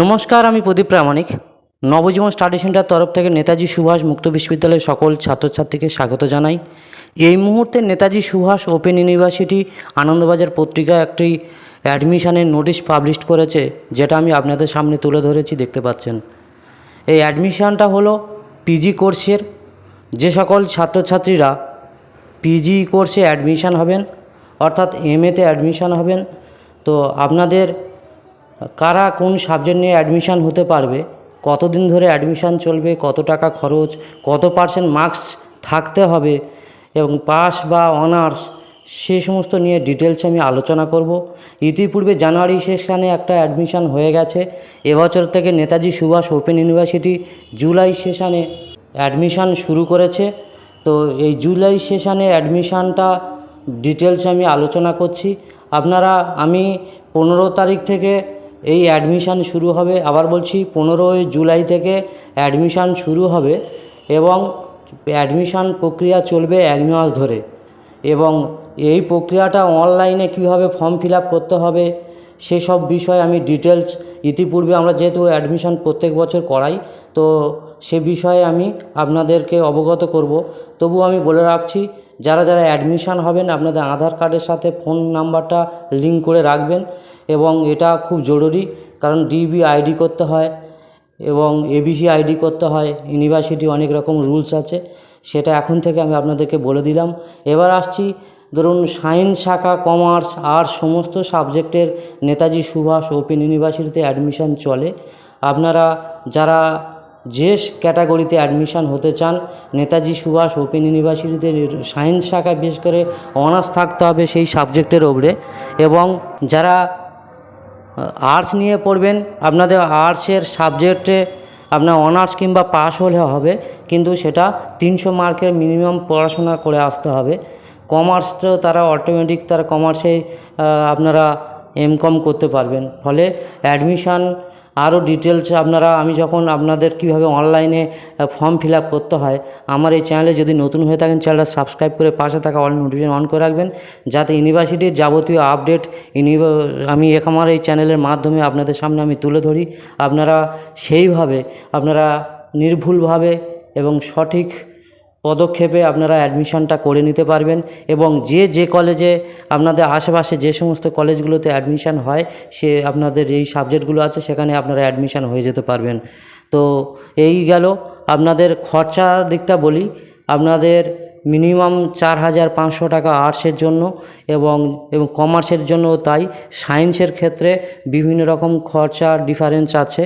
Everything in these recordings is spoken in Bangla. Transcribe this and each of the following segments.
নমস্কার, আমি প্রদীপ প্রামাণিক। নবজীবন স্টাডি সেন্টার তরফ থেকে নেতাজি সুভাষ মুক্ত বিশ্ববিদ্যালয়ের সকল ছাত্রছাত্রীকে স্বাগত জানাই। এই মুহূর্তে নেতাজি সুভাষ ওপেন ইউনিভার্সিটি আনন্দবাজার পত্রিকা একটি অ্যাডমিশানের নোটিশ পাবলিশ করেছে, যেটা আমি আপনাদের সামনে তুলে ধরেছি, দেখতে পাচ্ছেন। এই অ্যাডমিশানটা হলো পিজি কোর্সের। যে সকল ছাত্রছাত্রীরা পিজি কোর্সে অ্যাডমিশান হবেন, অর্থাৎ এমএতে অ্যাডমিশান হবেন, তো আপনাদের কারা কোন সাবজেক্ট নিয়ে অ্যাডমিশান হতে পারবে? কতদিন ধরে অ্যাডমিশান চলবে? কত টাকা খরচ? কত পার্সেন্ট মার্কস থাকতে হবে? এবং পাস বা অনার্স সে সমস্ত নিয়ে ডিটেলস আমি আলোচনা করব। ইতিপূর্বে জানুয়ারি সেশনে একটা অ্যাডমিশান হয়ে গেছে। এবছর থেকে Netaji Subhas Open University July সেশনে অ্যাডমিশান শুরু করেছে। তো এই জুলাই সেশনে অ্যাডমিশানটা ডিটেলস আমি আলোচনা করছি। আপনারা, আমি পনেরো তারিখ থেকে এই অ্যাডমিশান শুরু হবে, আবার বলছি পনেরোই জুলাই থেকে অ্যাডমিশান শুরু হবে এবং অ্যাডমিশান প্রক্রিয়া চলবে এক মাস ধরে এবং এই প্রক্রিয়াটা অনলাইনে কীভাবে ফর্ম ফিল করতে হবে সেসব বিষয়ে আমি ডিটেলস ইতিপূর্বে আমরা যেহেতু অ্যাডমিশান প্রত্যেক বছর করাই, তো সে বিষয়ে আমি আপনাদেরকে অবগত করব। তবু আমি বলে রাখছি, যারা যারা অ্যাডমিশান হবেন আপনাদের আধার কার্ডের সাথে ফোন নাম্বারটা লিঙ্ক করে রাখবেন। এবং এটা খুব জরুরি, কারণ ডিবি আইডি করতে হয় এবং এবিসি আইডি করতে হয়। ইউনিভার্সিটি অনেক রকম রুলস আছে, সেটা এখন থেকে আমি আপনাদেরকে বলে দিলাম। এবার আসছি, ধরুন সায়েন্স শাখা কমার্স আর্টস সমস্ত সাবজেক্টের নেতাজি সুভাষ ওপেন ইউনিভার্সিটিতে অ্যাডমিশান চলে। আপনারা যারা যে ক্যাটাগরিতে অ্যাডমিশান হতে চান, নেতাজি সুভাষ ওপেন ইউনিভার্সিটিতে সায়েন্স শাখায় বিশেষ করে অনার্স থাকতে হবে সেই সাবজেক্টের ওপরে এবং যারা আর্টস নিয়ে পড়বেন, আপনাদের আর্টসের সাবজেক্টে আপনার অনার্স কিংবা পাস হলে হবে, কিন্তু সেটা তিনশো মার্কের মিনিমাম পড়াশোনা করে আসতে হবে। কমার্সটাও তারা অটোমেটিক তারা কমার্সে আপনারা এমকম করতে পারবেন। ফলে অ্যাডমিশান আরও ডিটেলস আপনারা, আমি যখন আপনাদের কীভাবে অনলাইনে ফর্ম ফিল করতে হয়, আমার এই চ্যানেলে যদি নতুন হয়ে থাকেন, চ্যানেলটা সাবস্ক্রাইব করে পাশে থাকা অল নোটিফিকেশন অন করে রাখবেন, যাতে ইউনিভার্সিটির যাবতীয় আপডেট আমি আমার এই চ্যানেলের মাধ্যমে আপনাদের সামনে আমি তুলে ধরি। আপনারা সেইভাবে, আপনারা নির্ভুলভাবে এবং সঠিক পদক্ষেপে আপনারা অ্যাডমিশনটা করে নিতে পারবেন এবং যে যে কলেজে আপনাদের আশেপাশে যে সমস্ত কলেজগুলোতে অ্যাডমিশান হয়, সে আপনাদের এই সাবজেক্টগুলো আছে, সেখানে আপনারা অ্যাডমিশান হয়ে যেতে পারবেন। তো এই গেল। আপনাদের খরচার দিকটা বলি। আপনাদের মিনিমাম চার হাজার পাঁচশো টাকা আর্টসের জন্য এবং এবং কমার্সের জন্য তাই। সায়েন্সের ক্ষেত্রে বিভিন্ন রকম খরচা ডিফারেন্স আছে।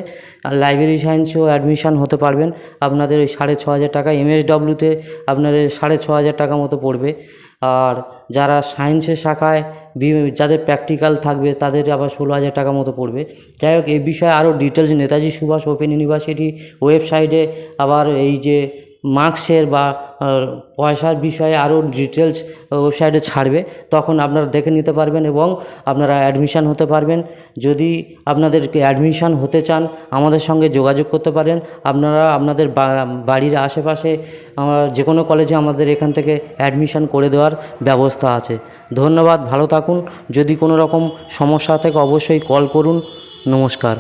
আর লাইব্রেরি সায়েন্সেও অ্যাডমিশান হতে পারবেন। আপনাদের ওই সাড়ে ছ হাজার টাকা এমএসডব্লিউতে আপনাদের সাড়ে ছ হাজার টাকা মতো পড়বে। আর যারা সায়েন্সের শাখায় যাদের প্র্যাকটিক্যাল থাকবে তাদের আবার ষোলো হাজার টাকা মতো পড়বে। যাই হোক এই বিষয়ে আরও details Netaji Subhas Open University ওয়েবসাইটে আবার এই যে মার্কসের বা পয়সার বিষয়ে আরও ডিটেলস ওয়েবসাইটে ছাড়বে, তখন আপনারা দেখে নিতে পারবেন এবং আপনারা অ্যাডমিশান হতে পারবেন। যদি আপনাদেরকে অ্যাডমিশান হতে চান, আমাদের সঙ্গে যোগাযোগ করতে পারেন। আপনারা আপনাদের বাড়ির আশেপাশে যে কোনো কলেজে আমাদের এখান থেকে অ্যাডমিশান করে দেওয়ার ব্যবস্থা আছে। ধন্যবাদ, ভালো থাকুন। যদি কোনো রকম সমস্যা থাকে, অবশ্যই কল করুন। নমস্কার।